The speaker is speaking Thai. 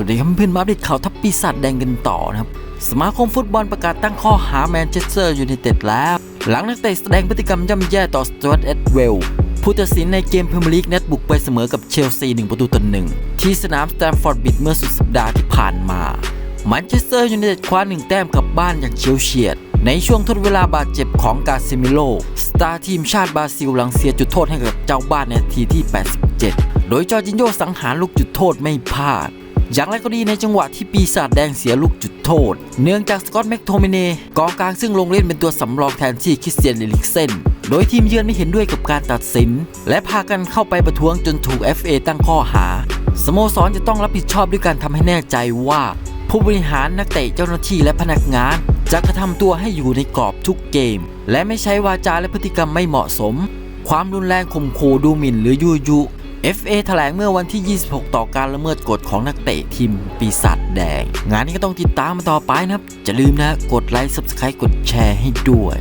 วัสดีครับเพื่อนมาอัปเดข่าวทัพปีศาจแดงกันต่อนะครับสมาคมฟุตบอลประกาศตั้งข้อหาแมนเชสเตอร์ยูไนเต็ดแล้ว หลังนักเตะแสดงพฤติกรรมย่ำแย่ต่อสจวตเอ็ดเวลล์ผู้ตัดสินในเกมพรีเมียร์ลีกนัดบุกไปเสมอกับเชลซี1ประตูต่อหนึ่งที่สนามสแตมฟอร์ดบิดเมื่อสุดสัปดาห์ที่ผ่านมาแมนเชสเตอร์ยูไนเต็ดคว้าหนึ่งแต้มกลับบ้านอย่างเฉียวเฉียด ในช่วงทดเวลาบาดเจ็บของกาซิมิโลสตาร์ทีมชาติบราซิลหลังเสียจุดโทษให้กับเจ้าบ้านในทีที่ 87 โดยจอร์จินโยสังหารลูกจุดโทษไม่พลาด อย่างไรก็ดีในจังหวะที่ปีศาจแดงเสียลูกจุดโทษ เนื่องจากสกอตแม็กโทมิเนกองกลางซึ่งลงเล่นเป็นตัวสำรองแทนที่คริสเตียนเอลิกเซนโดยทีมเยือนไม่เห็นด้วยกับการตัดสิน และพากันเข้าไปประท้วงจนถูก FA ตั้งข้อหา สโมสรจะต้องรับผิดชอบด้วยการทำให้แน่ใจว่า ผู้บริหารนักเตะเจ้าหน้าที่และพนักงาน จะกระทำตัวให้อยู่ในกรอบทุกเกม และไม่ใช้วาจาและพฤติกรรมไม่เหมาะสม ความรุนแรงข่มขู่ดูหมิ่นหรือยุยุ FA แถลงเมื่อวันที่ 26 ต่อการละเมิดกฎของนักเตะทีมปีศาจแดง งานนี้ก็ต้องติดตามมาต่อไปนะครับ จะลืมนะ กดไลค์ Subscribe กดแชร์ให้ด้วย